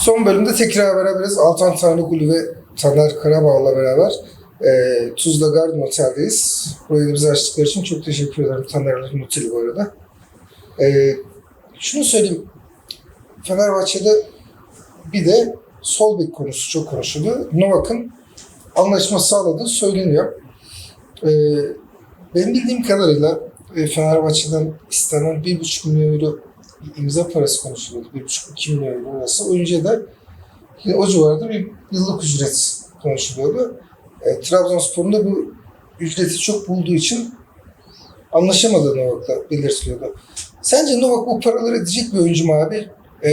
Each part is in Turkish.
Son bölümde tekrar beraberiz. Altan Tanrıkulu ve Taner Karabağ'la beraber e, Tuzla Garden Otel'deyiz. Burayı da bize açtıkları için çok teşekkür ederim. Taner'in oteli bu arada. E, şunu söyleyeyim. Fenerbahçe'de bir de sol bek konusu çok konuşuldu. Novak'ın anlaşma sağladığı söyleniyor. E, benim bildiğim kadarıyla e, Fenerbahçe'den istenen 1,5 milyon euro bir imza parası konuşuluyordu. 1,5-2 milyon euro arası. Da yine o civarda bir yıllık ücret konuşuluyordu. E, Trabzonspor'un da bu ücreti çok bulduğu için anlaşamadığı Novak'la belirtiliyordu. Sence Novak bu paraları edecek bir oyuncu mu abi? E,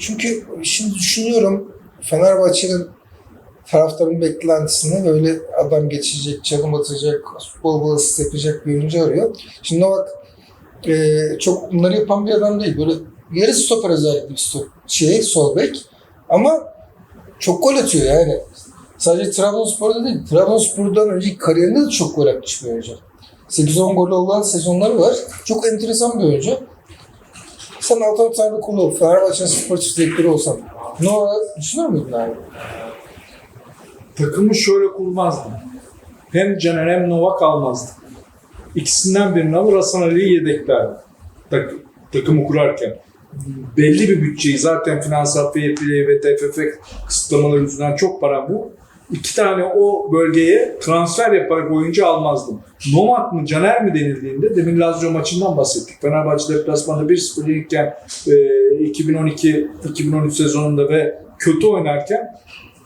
çünkü şimdi düşünüyorum Fenerbahçe'nin taraftarın beklentisini böyle adam geçecek, çalım atacak, futbol bol asist yapacak bir oyuncu arıyor. Şimdi Novak e, çok bunları yapan bir adam değil. Böyle yarı stoper özellikle bir stop, şey, sol bek. Ama çok gol atıyor yani. Sadece Trabzonspor'da değil, Trabzonspor'dan önceki kariyerinde de çok gol atmış bir oyuncu. 8-10 gol olan sezonları var. Çok enteresan bir oyuncu. Sen Altan Tanrıkulu, Fenerbahçe'nin sportif direktörü olsan Noah düşünür müydün abi? Takımı şöyle kurmazdım. Hem Caner hem Novak almazdım. İkisinden birini alır Hasan Ali'yi yedeklerdim. Tak, takımı kurarken. Belli bir bütçeyi zaten finansal fair play ve TFF kısıtlamaları yüzünden çok para bu. İki tane o bölgeye transfer yaparak oyuncu almazdım. Novak mı Caner mi denildiğinde demin Lazio maçından bahsettik. Fenerbahçe deplasmanda 1-0 yenirken e, 2012-2013 sezonunda ve kötü oynarken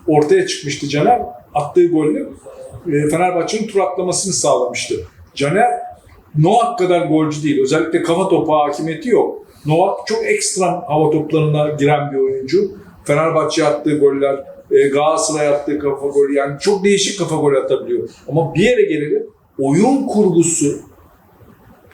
ortaya çıkmıştı Caner. Attığı golle e, Fenerbahçe'nin tur atlamasını sağlamıştı. Caner Novak kadar golcü değil. Özellikle kafa topu hakimiyeti yok. Novak çok ekstrem hava toplarına giren bir oyuncu. Fenerbahçe attığı goller, e, Galatasaray attığı kafa golü yani çok değişik kafa golü atabiliyor. Ama bir yere gelelim oyun kurgusu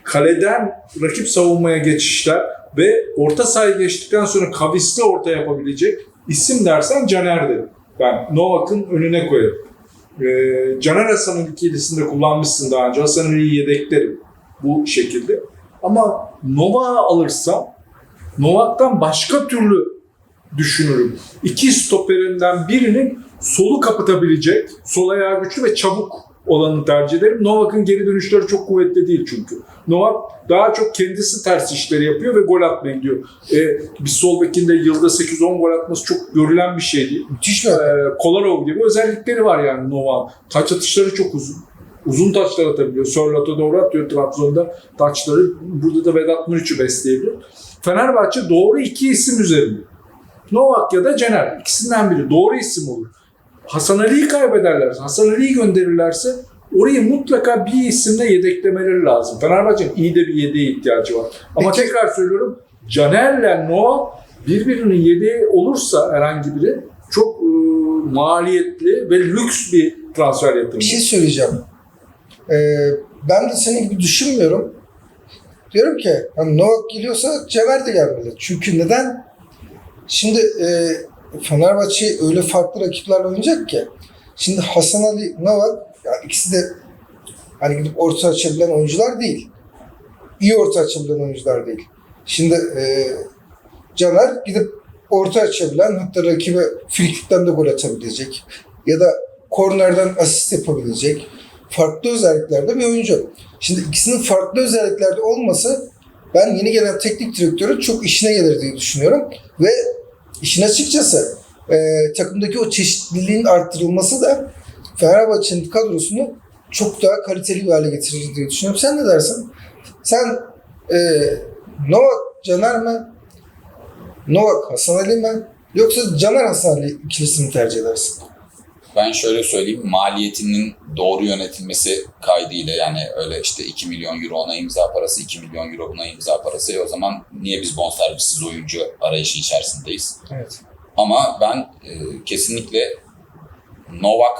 kaleden rakip savunmaya geçişler ve orta sahaya geçtikten sonra kavisli orta yapabilecek isim dersen Caner derim. Ben Novak'ın önüne koyarım. Ee, Caner Hasan'ın ikilisinde kullanmışsın daha önce. Hasan'ın iyi yedeklerim bu şekilde. Ama Novak'ı alırsam Novak'tan başka türlü düşünürüm. İki stoperinden birinin solu kapatabilecek, sol ayağı güçlü ve çabuk olanı tercih ederim. Novak'ın geri dönüşleri çok kuvvetli değil çünkü. Novak daha çok kendisi ters işleri yapıyor ve gol atmaya gidiyor. Ee, bir sol bekinde yılda 8-10 gol atması çok görülen bir şey değil. Müthiş bir. Ee, Kolarov gibi özellikleri var yani Novak'ın. Taç atışları çok uzun. Uzun taçlar atabiliyor. Sörlot'a doğru atıyor Trabzon'da taçları. Burada da Vedat Muriç'i besleyebilir. Fenerbahçe doğru iki isim üzerinde. Novak ya da Caner. ikisinden biri. Doğru isim olur. Hasan Ali'yi kaybederlerse, Hasan Ali'yi gönderirlerse orayı mutlaka bir isimle yedeklemeleri lazım. Fenerbahçe'nin iyi de bir yedeğe ihtiyacı var. Ama Peki- tekrar söylüyorum Caner'le Novak birbirinin yedeği olursa herhangi biri çok e, maliyetli ve lüks bir transfer yatırımı. Bir şey söyleyeceğim. Ee, ben de senin gibi düşünmüyorum. Diyorum ki hani Novak geliyorsa Cever de gelmeli. Çünkü neden? Şimdi e, Fenerbahçe öyle farklı rakiplerle oynayacak ki. Şimdi Hasan Ali, Novak yani ikisi de hani gidip orta açabilen oyuncular değil. İyi orta açabilen oyuncular değil. Şimdi e, Caner gidip orta açabilen hatta rakibe frikikten de gol atabilecek. Ya da kornerden asist yapabilecek farklı özelliklerde bir oyuncu. Şimdi ikisinin farklı özelliklerde olması ben yeni gelen teknik direktörün çok işine gelir diye düşünüyorum. Ve işin açıkçası e, takımdaki o çeşitliliğin arttırılması da Fenerbahçe'nin kadrosunu çok daha kaliteli bir hale getirir diye düşünüyorum. Sen ne dersin? Sen e, Novak Caner mi? Novak Hasan Ali mi? Yoksa Caner Hasan Ali ikilisini tercih edersin? Ben şöyle söyleyeyim, maliyetinin doğru yönetilmesi kaydıyla yani öyle işte 2 milyon euro ona imza parası, 2 milyon euro buna imza parası. E o zaman niye biz bonservissiz oyuncu arayışı içerisindeyiz? Evet. Ama ben e, kesinlikle Novak,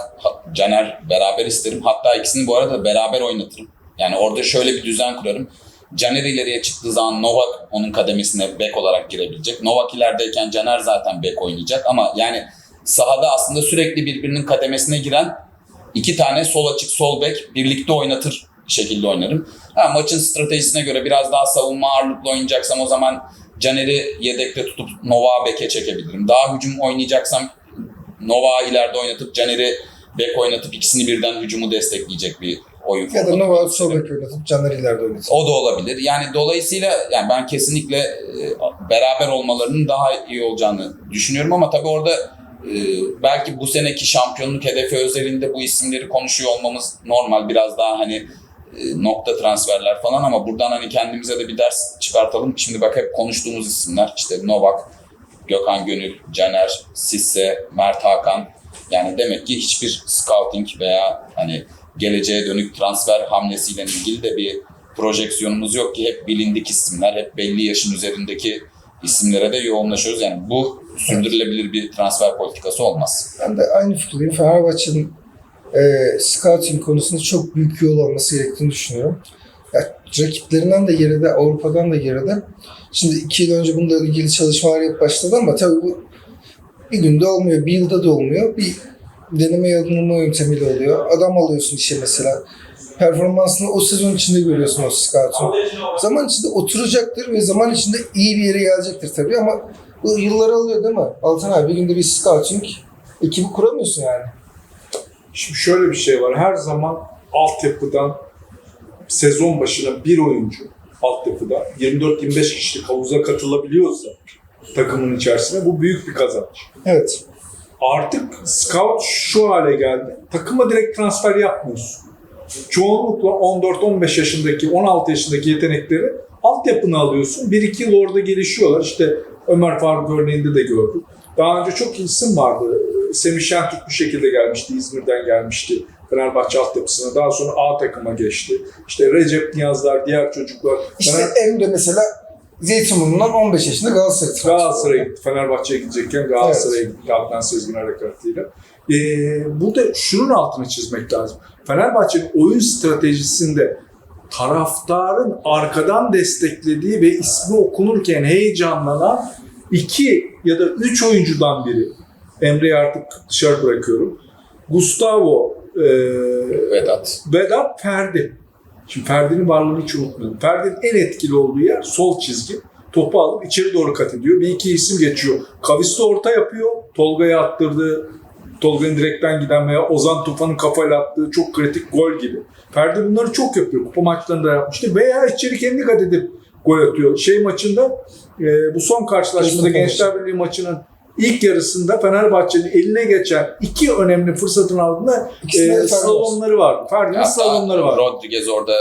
Caner beraber isterim. Hatta ikisini bu arada beraber oynatırım. Yani orada şöyle bir düzen kurarım. Caner ileriye çıktığı zaman Novak onun kademesine bek olarak girebilecek. Novak ilerideyken Caner zaten bek oynayacak ama yani sahada aslında sürekli birbirinin kademesine giren iki tane sol açık sol bek birlikte oynatır şekilde oynarım. Ha, maçın stratejisine göre biraz daha savunma ağırlıklı oynayacaksam o zaman Caner'i yedekte tutup Nova beke çekebilirim. Daha hücum oynayacaksam Nova ileride oynatıp Caner'i bek oynatıp ikisini birden hücumu destekleyecek bir oyun Ya da Nova sol bek oynatıp Caner ileride oynatır. O da olabilir. Yani dolayısıyla yani ben kesinlikle e, beraber olmalarının daha iyi olacağını düşünüyorum ama tabii orada e, belki bu seneki şampiyonluk hedefi özelinde bu isimleri konuşuyor olmamız normal. Biraz daha hani e, nokta transferler falan ama buradan hani kendimize de bir ders çıkartalım. Şimdi bak hep konuştuğumuz isimler işte Novak, Gökhan Gönül, Caner, Sisse, Mert Hakan. Yani demek ki hiçbir scouting veya hani geleceğe dönük transfer hamlesiyle ilgili de bir projeksiyonumuz yok ki hep bilindik isimler, hep belli yaşın üzerindeki isimlere de yoğunlaşıyoruz. Yani bu sürdürülebilir bir transfer politikası olmaz. Ben de aynı fikirdeyim. Fenerbahçe'nin e, scouting konusunda çok büyük yol alması gerektiğini düşünüyorum. Ya, rakiplerinden de geride, Avrupa'dan da geride. Şimdi iki yıl önce bununla ilgili çalışmalar yapıp başladı ama tabii bu bir günde olmuyor, bir yılda da olmuyor. Bir deneme yanılma yöntemiyle oluyor. Adam alıyorsun işe mesela. Performansını o sezon içinde görüyorsun o scout'un. Zaman içinde oturacaktır ve zaman içinde iyi bir yere gelecektir tabii ama bu yılları alıyor değil mi? Altan abi bir günde bir scouting ekibi kuramıyorsun yani. Şimdi şöyle bir şey var. Her zaman altyapıdan sezon başına bir oyuncu altyapıda 24-25 kişilik havuza katılabiliyorsa takımın içerisine bu büyük bir kazanç. Evet. Artık scout şu hale geldi. Takıma direkt transfer yapmıyorsun. Çoğunlukla 14-15 yaşındaki, 16 yaşındaki yetenekleri altyapını alıyorsun. 1-2 yıl orada gelişiyorlar. İşte Ömer Faruk örneğinde de gördük. Daha önce çok isim vardı. Semih Şentürk bu şekilde gelmişti. İzmir'den gelmişti. Fenerbahçe altyapısına. Daha sonra A takıma geçti. İşte Recep Niyazlar, diğer çocuklar. İşte Fener- Emre mesela Zeytinburnu'ndan 15 yaşında Galatasaray transferi. Galatasaray'a gitti. Fenerbahçe'ye gidecekken Galatasaray'a gitti. Adnan Sezgin harekatıyla. Ee, burada şunun altını çizmek lazım. Fenerbahçe'nin oyun stratejisinde taraftarın arkadan desteklediği ve ismi okunurken heyecanlanan iki ya da üç oyuncudan biri. Emre'yi artık dışarı bırakıyorum. Gustavo, e, Vedat. Vedat Ferdi. Şimdi Ferdi'nin varlığını hiç unutmayalım. Ferdi'nin en etkili olduğu yer sol çizgi. Topu alıp içeri doğru kat ediyor. Bir iki isim geçiyor. Kavisli orta yapıyor. Tolga'ya attırdığı, Tolga'nın direkten giden veya Ozan Tufan'ın kafayla attığı çok kritik gol gibi. Ferdi bunları çok yapıyor. Kupa maçlarında yapmıştı. Veya içeri kendi kat edip gol atıyor. Şey maçında e, bu son karşılaşmada Gençler Birliği maçının ilk yarısında Fenerbahçe'nin eline geçen iki önemli fırsatın ardında İkisinde de e, Ferdi var. slalomları var. Ferdi'nin Hatta slalomları var. Rodriguez orada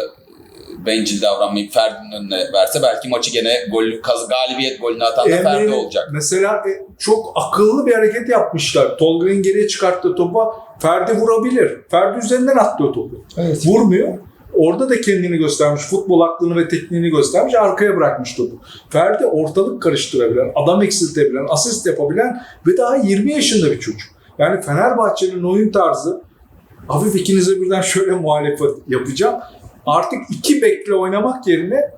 bencil davranmayıp Ferdi'nin önüne verse belki maçı gene gol, kaz, galibiyet golünü atan da Ferdi olacak. Mesela e, çok akıllı bir hareket yapmışlar. Tolga'nın geriye çıkarttığı topa Ferdi vurabilir. Ferdi üzerinden attı o topu. Evet. Vurmuyor. Orada da kendini göstermiş. Futbol aklını ve tekniğini göstermiş. Arkaya bırakmış topu. Ferdi ortalık karıştırabilen, adam eksiltebilen, asist yapabilen ve daha 20 yaşında bir çocuk. Yani Fenerbahçe'nin oyun tarzı hafif ikinize birden şöyle muhalefet yapacağım. Artık iki bekle oynamak yerine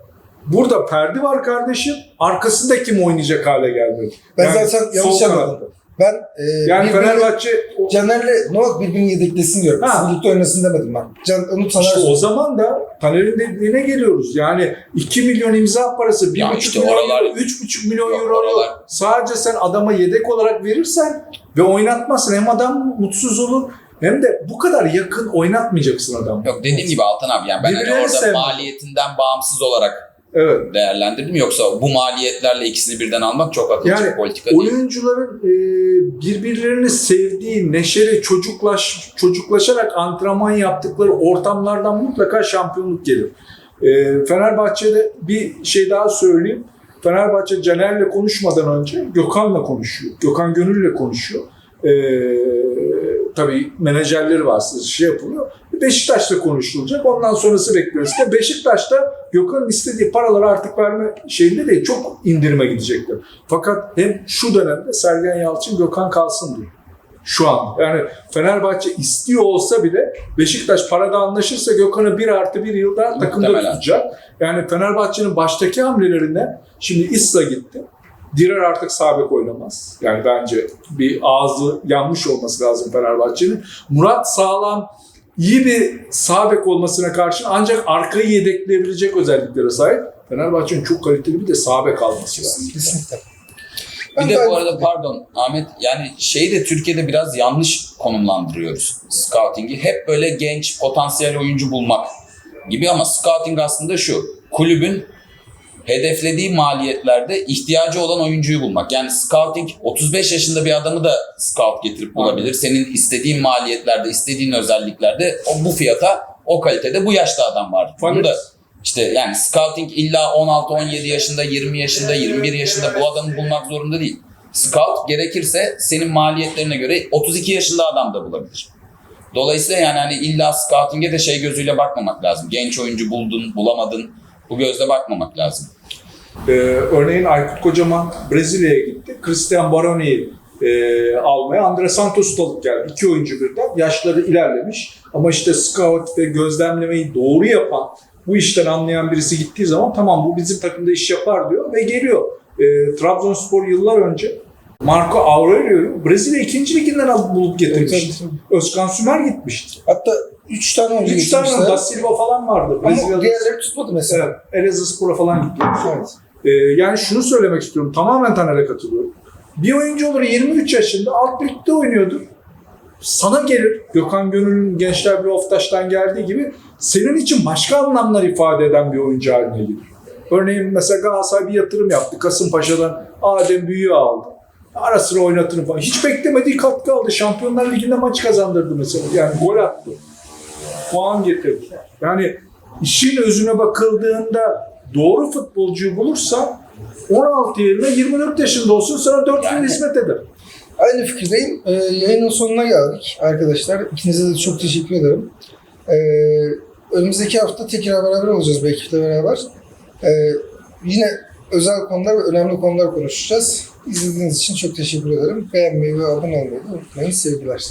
burada Ferdi var kardeşim. Arkasında kim oynayacak hale gelmedi. Ben Yani zaten yanlış anladım. Ben e, Yani Fenerbahçe Caner'le Novak birbirini yedeklesin diyorum. Ha. Birlikte oynasın demedim ben. Can, onu Taner İşte o zaman da Taner'in dediğine geliyoruz. Yani 2 milyon imza parası, 1,5 Ya işte milyon oralar- euro, 3,5 milyon Yok, euro oralar- sadece sen adama yedek olarak verirsen ve oynatmazsın. Hem adam mutsuz olur hem de bu kadar yakın oynatmayacaksın adamı. Yok dediğim gibi Altan abi yani ben hani orada sevmem. maliyetinden bağımsız olarak Evet. değerlendirdim. Yoksa bu maliyetlerle ikisini birden almak çok akılcı Yani bir politika değil. Oyuncuların e, birbirlerini sevdiği, neşeli, çocuklaş, çocuklaşarak antrenman yaptıkları ortamlardan mutlaka şampiyonluk gelir. E, Fenerbahçe'de bir şey daha söyleyeyim. Fenerbahçe Caner'le konuşmadan önce Gökhan'la konuşuyor. Gökhan Gönül'le konuşuyor. E, tabii menajerleri vasıtasıyla şey yapılıyor. Beşiktaş'la konuşulacak. Ondan sonrası bekliyoruz. İşte Beşiktaş'ta Gökhan'ın istediği paraları artık verme şeyinde değil. Çok indirime gidecekler. Fakat hem şu dönemde Sergen Yalçın Gökhan kalsın diyor. Şu an. Yani Fenerbahçe istiyor olsa bile Beşiktaş parada anlaşırsa Gökhan'ı bir artı bir yıl daha takımda Muhtemelen. tutacak. Yani Fenerbahçe'nin baştaki hamlelerinden şimdi İsla gitti. Direr artık sabek oynamaz. Yani bence bir ağzı yanmış olması lazım Fenerbahçe'nin. Murat Sağlam iyi bir sağ bek olmasına karşın ancak arkayı yedekleyebilecek özelliklere sahip. Fenerbahçe'nin çok kaliteli bir de sağ bek alması lazım. Kesinlikle. Bir de bu arada pardon Ahmet yani şeyi de Türkiye'de biraz yanlış konumlandırıyoruz scouting'i. Hep böyle genç potansiyel oyuncu bulmak gibi ama scouting aslında şu. Kulübün hedeflediği maliyetlerde ihtiyacı olan oyuncuyu bulmak. Yani scouting 35 yaşında bir adamı da scout getirip bulabilir. Senin istediğin maliyetlerde, istediğin özelliklerde o bu fiyata, o kalitede bu yaşta adam var. Bunu da işte yani scouting illa 16, 17 yaşında, 20 yaşında, 21 yaşında bu adamı bulmak zorunda değil. Scout gerekirse senin maliyetlerine göre 32 yaşında adam da bulabilir. Dolayısıyla yani hani illa scouting'e de şey gözüyle bakmamak lazım. Genç oyuncu buldun, bulamadın. Bu gözle bakmamak lazım. Ee, örneğin Aykut Kocaman Brezilya'ya gitti. Christian Baroni'yi e, almaya Andre Santos da alıp geldi. İki oyuncu birden. Yaşları ilerlemiş. Ama işte scout ve gözlemlemeyi doğru yapan, bu işten anlayan birisi gittiği zaman tamam bu bizim takımda iş yapar diyor ve geliyor. E, Trabzonspor yıllar önce Marco Aurelio'yu Brezilya 2. liginden alıp bulup getirmişti. Evet, Özkan Sümer gitmişti. Hatta 3 tane oyuncu Üç tane. Da Silva falan vardı. Ama Brezilya'da. diğerleri tutmadı mesela. Evet, Elazığspor'a falan gitti. Evet. Ee, yani şunu söylemek istiyorum. Tamamen Taner'e katılıyorum. Bir oyuncu olur 23 yaşında alt ligde oynuyordur. Sana gelir. Gökhan Gönül'ün Gençler bir Oftaş'tan geldiği gibi senin için başka anlamlar ifade eden bir oyuncu haline gelir. Örneğin mesela Galatasaray bir yatırım yaptı. Kasımpaşa'dan Adem Büyü'yü aldı. Ara sıra oynatırım falan. Hiç beklemediği katkı aldı. Şampiyonlar Ligi'nde maç kazandırdı mesela. Yani gol attı. Puan getirdi. Yani işin özüne bakıldığında doğru futbolcuyu bulursa 16 yerine 24 yaşında olsun sana 4 yıl Yani- hizmet eder. Aynı fikirdeyim. Ee, yayının sonuna geldik arkadaşlar. İkinize de çok teşekkür ederim. Ee, önümüzdeki hafta tekrar beraber olacağız bu ekiple beraber. Ee, yine özel konular ve önemli konular konuşacağız. İzlediğiniz için çok teşekkür ederim. Beğenmeyi ve abone olmayı unutmayın. Sevgiler.